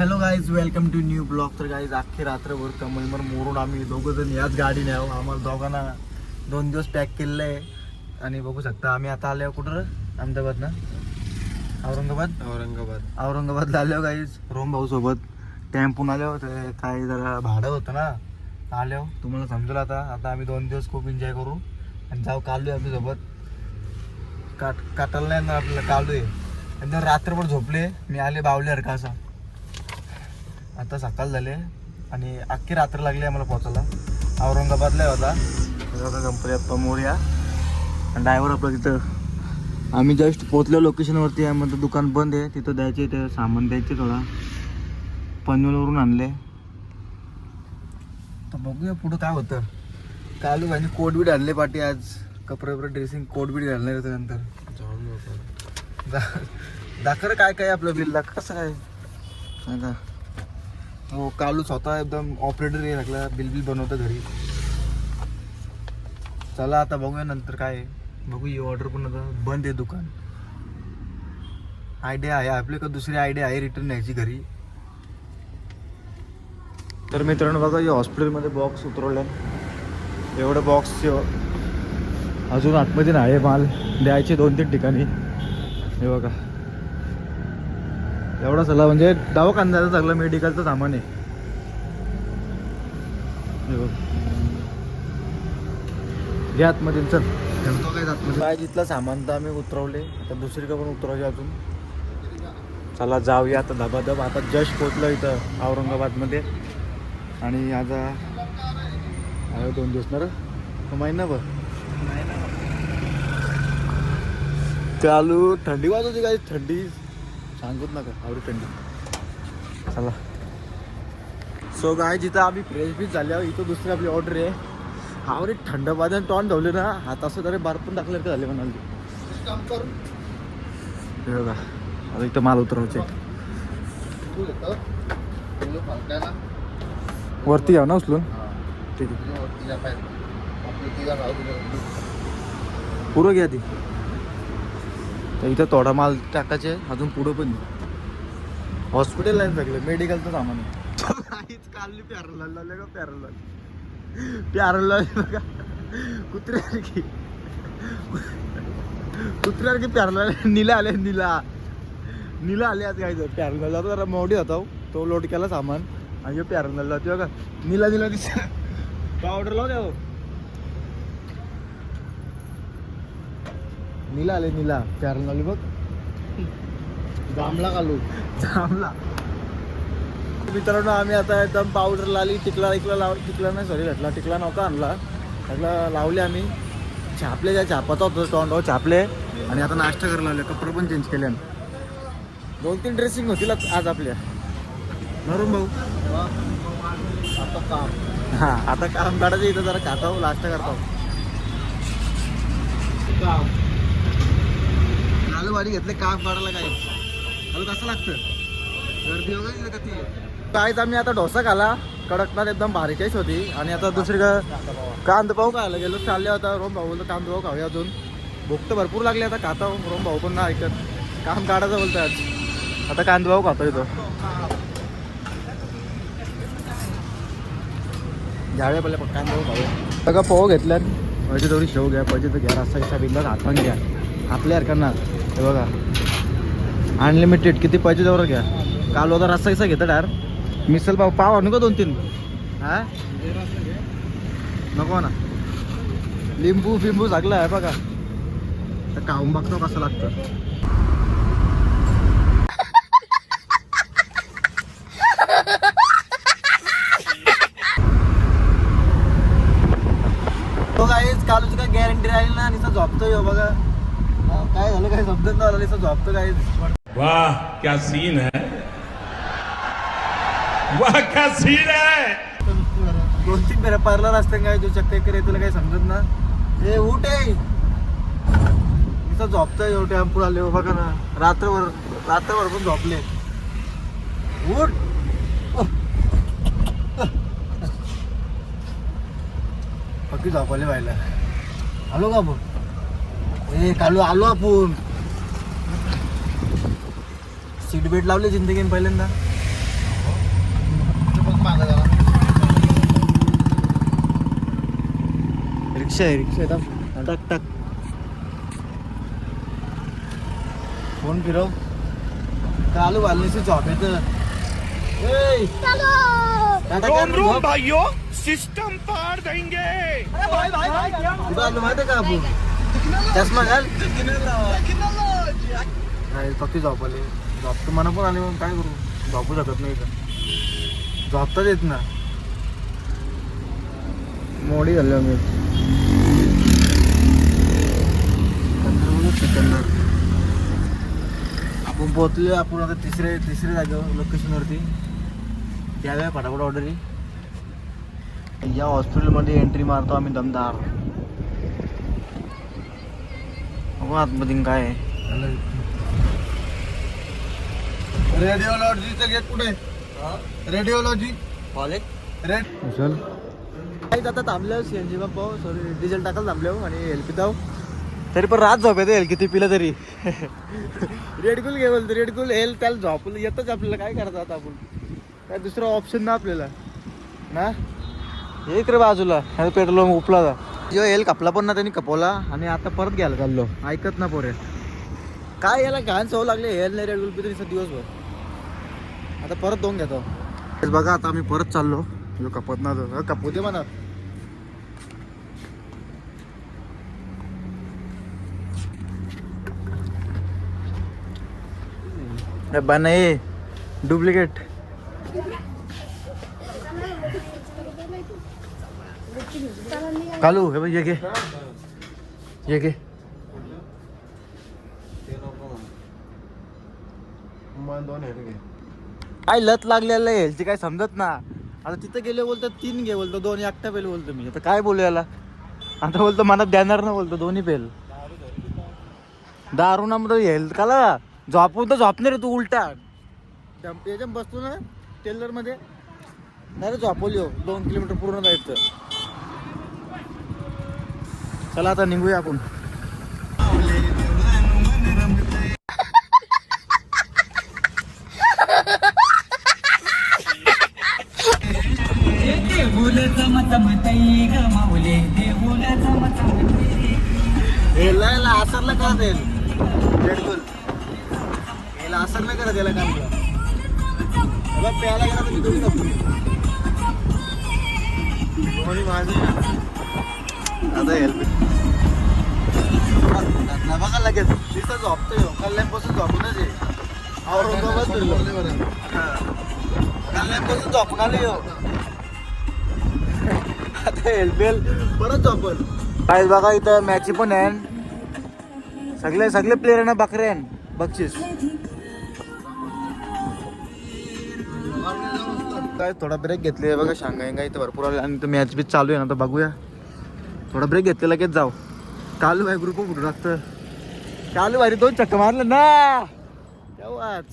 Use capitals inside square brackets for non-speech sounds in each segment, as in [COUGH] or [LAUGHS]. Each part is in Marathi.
Hello guys welcome to new blog. तर गाईज अख्खी रात्रभर कमलमर मोरून आम्ही दोघं जण याच गाडीने आहो. आम्हाला दोघांना दोन दिवस पॅक केलेलं आहे. आणि बघू शकता आम्ही आता आलो कुठं? अहमदाबाद ना औरंगाबाद? औरंगाबाद. औरंगाबादला आलो गाईज रोम भाऊ सोबत. टेम्पून आलो ते काही जरा भाडं होतं ना. आलो तुम्हाला समजेल आता. आता आम्ही दोन दिवस खूप एन्जॉय करू. आणि जाऊ कालू आमच्यासोबत. काट काटायला नाही येणार आपल्याला कालू आहे. आणि जर रात्रभर झोपले. मी आले बावले असा. आता सकाळ झाले आणि अख्खी रात्र लागली आम्हाला पोचायला औरंगाबादला आहे होता. गणपती अप्पा मोर्या. आणि ड्रायव्हर आपला तिथं. आम्ही जस्ट पोचलो लोकेशनवरती आहे म्हणजे दुकान बंद आहे. तिथं द्यायचे ते सामान द्यायचे थोडा. पनवेलवरून आणले. तर बघूया पुढं काय होतं. कालू भाईने कोट बीट आणले पाठी आज. कपडे वपडे ड्रेसिंग कोट बीट घालणार होतं नंतर दाखर काय काय आपलं बिल? कसं काय? सांगा. हो कालू स्वतः एकदम ऑपरेटर हे लागला बिल बिल बनवतं घरी. चला आता बघूया नंतर काय आहे. बघू ही ऑर्डर पण आता बंद आहे दुकान. आयडिया आहे आपल्याकडे दुसरी आयडिया आहे रिटर्न न्यायची घरी. तर मित्रांनो बघा या हॉस्पिटलमध्ये बॉक्स उतरवलं एवढं बॉक्स अजून आतमध्ये नाही आहे माल. द्यायचे दोन तीन ठिकाणी. हे बघा. एवढा सल्ला म्हणजे दवाखान्याचं चांगलं मेडिकलचं सामान आहे. आतमध्ये चल. ठेवतो काय आतमध्ये? काय जिथलं सामान तर आम्ही उतरवले. आता दुसरीकडे पण उतरवले अजून. चला जाऊया आता धबाधब. आता जस्ट पोचलो इथं औरंगाबादमध्ये. आणि आता आहे दोन दिवस ना. महिनाभर चालू थंडी वाजत होती काय थंडी सांगूच नका आवडी थंडी. चला. सो गाय जिथं आम्ही फ्रेश बीच झाल्या इथं दुसरी आपली ऑर्डर आहे. आवडी थंड पाण्यात टॉन ठेवले ना हात असं तरी बार पण टाकले का झाले म्हणाले. हे बघा आता इथं माल उतरवायचे वरती घ्या ना उचलून? ठीक आहे. पुरं घ्या ती. तर इथं थोडा माल टाकायचे अजून पुढं पण हॉस्पिटल आहे सगळे मेडिकलचं सामान आहे. काढली पॅरल लावले का पॅरल पॅरल लावले बघा. कुत्र्यासारखी कुत्र्यासारखी पॅरल निला आले निला. निला आले आज काय पॅरल लावला जरा मोडी होता हो. तो लोड केला सामान. आणि पॅरल लावला होती बघा. निला निला दिस पावडर लाव द्या हो. नीला आले नीला. पॅरल लावली बघ. जांभला घालू जांभला. मित्रांनो आम्ही आता एकदम पावडर लावली टिकला टिकला लाव टिकला नाही सॉरी भेटला टिकला नव्हता आणला. त्याला लावले आम्ही. छापले ज्या छापाचा होता स्टॉन्ड हो छापले. आणि आता नाश्ता करायला लावले कपडे पण चेंज केले दोन तीन ड्रेसिंग होतील आज आज आपल्या. नरून भाऊ आता काम. हा आता काम काढायचं इथं जरा खातो नाश्ता करतो आलू भारी घेतले काम काढायला काय? आलू कसं लागतं? गर्दी वगैरे का ती? काय आम्ही आता डोसा खाला. कडकनाथ एकदम भारी होती. आणि आता दुसरी का पाहू खायला गेलो. चालले होता रोम भाऊ बोलतो कांदा खाऊया अजून. भूक तर भरपूर लागली आता खाता रोम भाऊ पण नाही ऐकत. काम काढायचं बोलतो आज. आता कांदा पाहू खातो येतो घ्यावे पहिले कांदा पाहू खाऊ सगळं पोहो घेतल्यात. पैसे थोडी शेव घ्या पैसे तर घ्या रस्ता कसा बिंदा पण घ्या. आपल्या हरकणार हे बघा. अनलिमिटेड किती पाहिजे जवळ घ्या काल होता रस्सा कसा घेता डार. मिसल पाव पाव आणू का दोन तीन. हा? नको ना लिंबू फिंबू लागला आहे बघा. तर खाऊन बघतो कसं लागतं. [LAUGHS] तो काहीच कालूची काय गॅरंटी राहील ना आणि झोपतोय हो बघा. काय झालं काय समजत नाही झोपतो काय वाह क्या सीन है? वाह क्या सीन है? दोन तीन फेऱ्या पार्लर असते काय जो चक्कर करे तुला काही समजत ना ए उठ आहे इथं झोपतोय हो टेम्पो आले बघा ना. रात्रभर रात्रभर पण झोपले. उठ! पक्की झोपले व्हायला आलो का आपण? ए कालू आलो आपण सीट बेल्ट लावले जिंदगीन पहिल्यांदा रिक्षा आहे रिक्षा आहे तर टक टक फोन फिरव कालू वालनीसी जॉब येत भाइयों सिस्टम पार देंगे अरे भाई भाई भाई क्या का चष्मा घाल. नाही फक्त झोपले. झोपतो मना पण आले मग काय करू? झोपू शकत नाही का तर येत ना मोडी झाली आम्ही. आपण पोहोचलो आपण आता तिसऱ्या तिसऱ्या जागेवर लोकेशनवरती त्यावेळेला फटाफट ऑर्डर या. हॉस्पिटलमध्ये एंट्री मारतो आम्ही दमदार. बघू आतमध्ये काय आहे. रेडिओलॉजीचं गेट कुठे रेडिओलॉजी. कॉलेज. रेड. चल. काही आता थांबलं C N G pump sorry diesel टाकायला थांबलो आणि एल पी जाऊ. तरी पण रात झोप येते एल किती पिलं तरी. रेडकुल घे बोलतो रेडकुल एल त्याला झोपलं येतच आपल्याला. काय करायचं आता आपण? काय दुसरा ऑप्शन ना आपल्याला. ना? एक रे बाजूला. पेट्रोल उपला जा. जो एल कापला पण ना त्यांनी कपवला आणि आता परत घ्यायला चाललो. ऐकत ना पोरे. काय याला घाण सवय लागले एल नाही रेड गुलपी तरी दिवसभर. आता परत दोन घेतो. तेच बघा आता आम्ही परत चाललो. जो कपत ना कपू दे म्हणा. डब्बा नाही. डुप्लिकेट. कालू हे बघ ये घे. ये घे. काय लत लागलेलं आहे ह्याची काय समजत ना. आता तिथं गेले बोलतो तीन घे बोलतो दोन एकटा पेल बोलतो मी. आता काय बोलू याला? आता बोलतो मनात देणार ना बोलतो दोन्ही पेल दारू ना मग येईल. काला झोपून तर झोपणार रे तू उलटा. याच्या बसतो ना टेलरमध्ये नाही रे झोपवली हो दोन किलोमीटर पूर्ण जायचं. चला आता निघूया आपण. हेला याला असरला करत देईल बिलकुल याला असर नाही करत याला काम. बघ प्यायला गेला तर मी दोन्ही कपून दोन्ही माझे हेल्प बघा लगेच तिथं झोपतोय कल्याणपासून झोपूनच आहे औरंगाबाद कल्याणपासून झोपणार आले आता हेल्पेल परत झोपल काय बघा इथं मॅची पण आहे. सगळे सगळे प्लेयर ना बकरे आहे बक्षीस. काय थोडा ब्रेक घेतले बघा शांघाई इथं भरपूर आले. आणि मॅच बी चालू आहे ना तर बघूया. थोडा ब्रेक घेतले लगेच जाऊ. कालू आहे ग्रुप कुठं लागतं कालू भारी दोन चक्क मारले ना तेव्हाच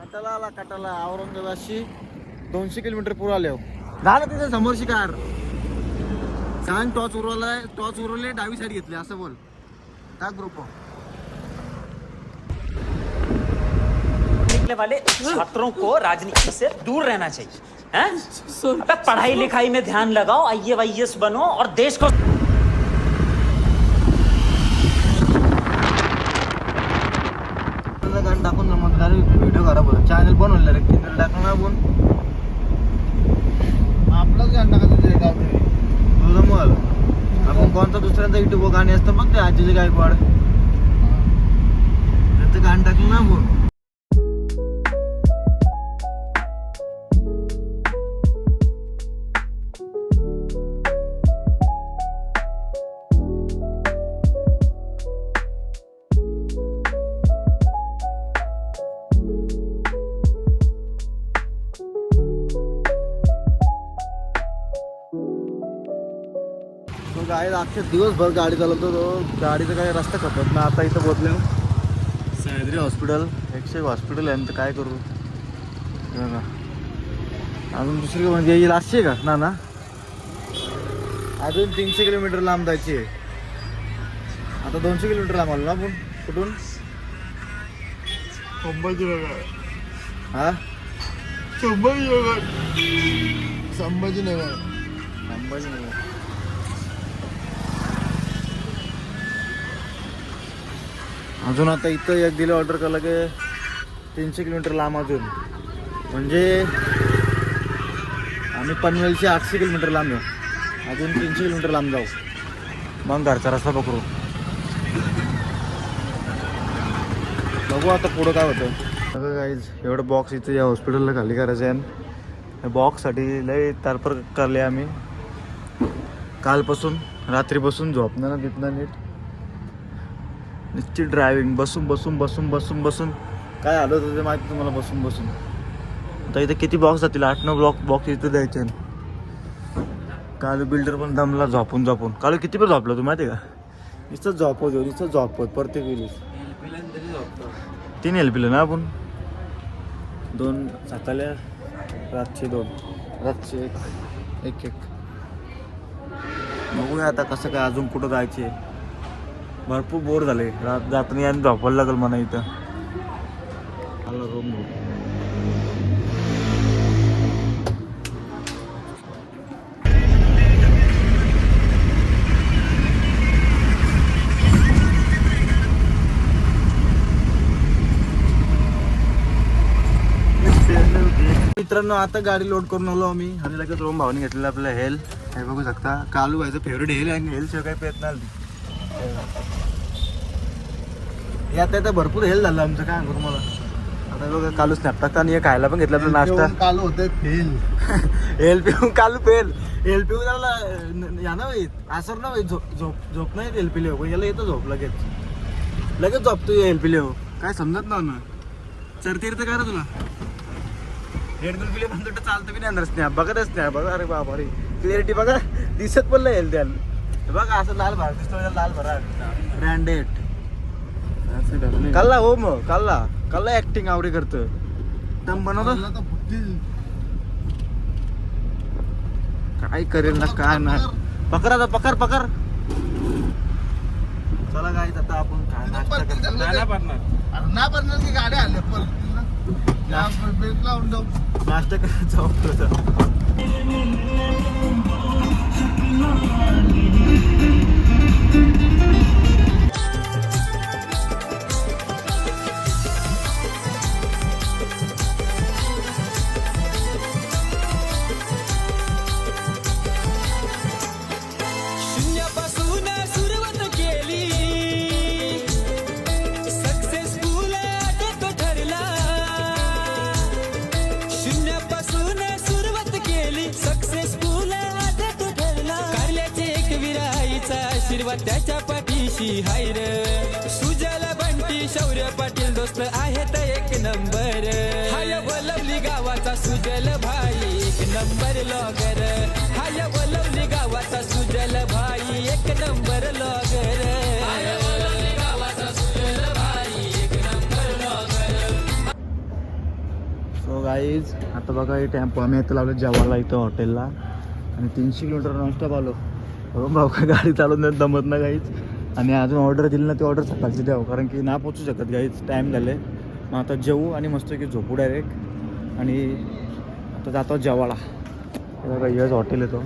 कटाला आला कटाला औरंगाबादशी। दोनशे किलोमीटर पुढे आले हो। झालं तिथे समोरची कार सांग टॉच उरवलाय टॉच उरवले डावी साईड घेतली असं बोल. टाक ग्रुप. निकलने वाले छात्रों को राजनीति से दूर रहना चाहिए हैं? पढ़ाई लिखाई में ध्यान लगाओ आई वाई बनो और देश को होतो चॅनल बनवलं रे किती टाकून ना आपण. आपलंच गाणं टाकायचं ते गाव तुझं मग. आपण कोणता दुसऱ्यांचा युट्यूब गाणे असतं बघ ते आजीचे गायकवाड. त्याचं गाणं टाकलं ना आपण. गाडी अख्खे दिवसभर गाडी चालवतो तो. गाडीचं काही रस्ता खपत ना आता इथं पोहोचले सह्याद्री हॉस्पिटल. एकशे एक हॉस्पिटल आहे. ना तर काय करू? बघा. अजून दुसरी म्हणजे येईल आहे का? ना ना. अजून तीनशे किलोमीटर लांब जायची आहे. आता दोनशे किलोमीटर लांब आलो ना आपण. कुठून? संभाजीनगर. हा? संभाजीनगर. संभाजीनगर. संभाजीनगर. अजून आता इथं एक दिलं ऑर्डर केलं की तीनशे किलोमीटर लांब अजून. म्हणजे आम्ही पनवेलचे आठशे किलोमीटर लांब जाऊ अजून तीनशे किलोमीटर लांब जाऊ. मग घरचा रस्ता पकडू. बघू आता पुढं काय होतं. अगं काहीच एवढं बॉक्स इथं या हॉस्पिटलला खाली करायचं आहे. आणि बॉक्ससाठी लय तारपर करले आम्ही. कालपासून रात्रीपासून झोपणं ना तिथनं नीट. निश्चित ड्रायव्हिंग बसून बसून बसून बसून बसून. काय आलं होतं ते माहिती तुम्हाला? बसून बसून. आता इथे किती बॉक्स जातील? आठ नऊ ब्लॉक बॉक्स इथे द्यायचे. काल बिल्डर पण दमला झोपून झोपून. काल किती पण झोपला तू माहिती आहे का? नुसतं झोपत येऊ नुसतं झोपत प्रत्येक वेळेस तीन एल पिलं ना आपण? दोन सकाळी रातचे दोन. रातचे एक एक एक. बघूया आता कसं काय अजून कुठं जायचे भरपूर बोर झाले. रात जाताना आणि झोपायला लागेल म्हणा इथं. आला रूम मित्रांनो आता गाडी लोड करून आलो आम्ही. आणि लगेच रोम भावाने घेतलेलं आपलं हेल हे बघू शकता. कालू व्हायचं फेवरेट हेल आणि हेल शिवाय काही प्रयत्न आली हे आता आता भरपूर हेल झालं आमचं काय करू मला आता बघा कालू स्नॅप टाकता आणि हे खायला पण घेतलं आपलं नाश्ता. काल होते फेल हेल पिऊन कालू [LAUGHS] हेल पिऊन त्याला न- या ना बाई असर ना बाई झोप झोप झोप नाही हेल पिले हो. याला येतं झोप लगेच. लगेच झोपतो हेल पिले हो. काय समजत ना ना? चरती तर काय रे तुला? हेड गुल पिले म्हणतो चालतं बी नाही अंदर स्नॅप बघा ते स्नॅप बघा अरे बाबा रे. क्लिअरिटी बघा. दिसत पण नाही हेल त्याला बघा असं लाल भरा दिसतो त्याला लाल भरा. ब्रँडेड कल्ला हो मग कल्ला. कल्ला ऍक्टिंग आवडे करतं दम बनवतो. काय करेल ना काय नाही. पकड आता पकड पकड. चला काय आता आपण काय नाश्ता करतो नाही ते. अरे नाही पडणार की गाड्या आल्या ना ब्रेक लावून जाऊ. नाश्ता करत जाऊ आपलं. शून्यापासून बंटी शौर्य पाटील दोस्त आहेत एक नंबर. हाय बोलवली गावाचा सुजल भाई एक नंबर लॉगर हाय बोलवली गावाचा सुजल भाई एक नंबर लॉगर सो गाईज आता बघा हे टेम्पो आम्ही इथं लावलं जेवायला इथं हॉटेलला आणि तीनशे किलोमीटर नॉनस्टॉप आलो हो भाऊ का गाडी चालवून दमत ना गाईज आणि अजून ऑर्डर दिली ना ती ऑर्डर सकाळची द्यावं. कारण की ना पोचू शकत गाईच टाईम झाले. मग आता जेवू आणि मस्त की झोपू डायरेक्ट आणि आता जातो जेवायला. यज यस हॉटेल येतो.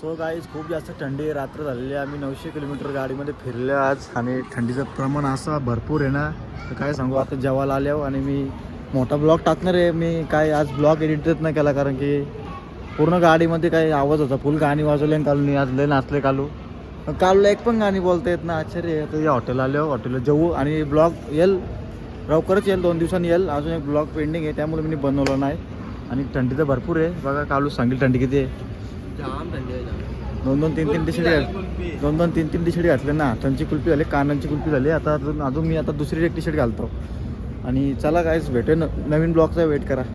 सो गाईज खूप जास्त थंडी रात्र झालेली आहे. आम्ही नऊशे किलोमीटर गाडीमध्ये फिरले आज. आणि थंडीचं प्रमाण असं भरपूर आहे ना. तर काय सांगू आता जेवायला आल्यावर आणि मी मोठा ब्लॉग टाकणार आहे. मी काय आज ब्लॉग एडिटच नाही केला कारण की पूर्ण गाडीमध्ये काही आवाज होता. फुल गाणी वाजवले आणि कालू आज लय नाचले कालू. कालूला एक पण गाणी बोलता येत ना. आश्चर्य. आहे. तर या हॉटेल आल्यावर हॉटेलला जाऊ आणि ब्लॉग येईल लवकरच येईल दोन दिवसांनी येईल अजून एक ब्लॉग पेंडिंग आहे. त्यामुळे मी बनवलं नाही. आणि थंडी तर भरपूर आहे. बघा कालू सांगेल थंडी किती आहे. दोन दोन तीन तीन टी शर्ट दोन दोन तीन तीन टी शर्ट घातले ना. हातांची कुल्फी झाली कानांची कुल्फी झाली. आता अजून अजून मी आता दुसरी एक टी शर्ट घालतो. आणि चला कायच भेटूया न- नवीन ब्लॉगचा वेट करा.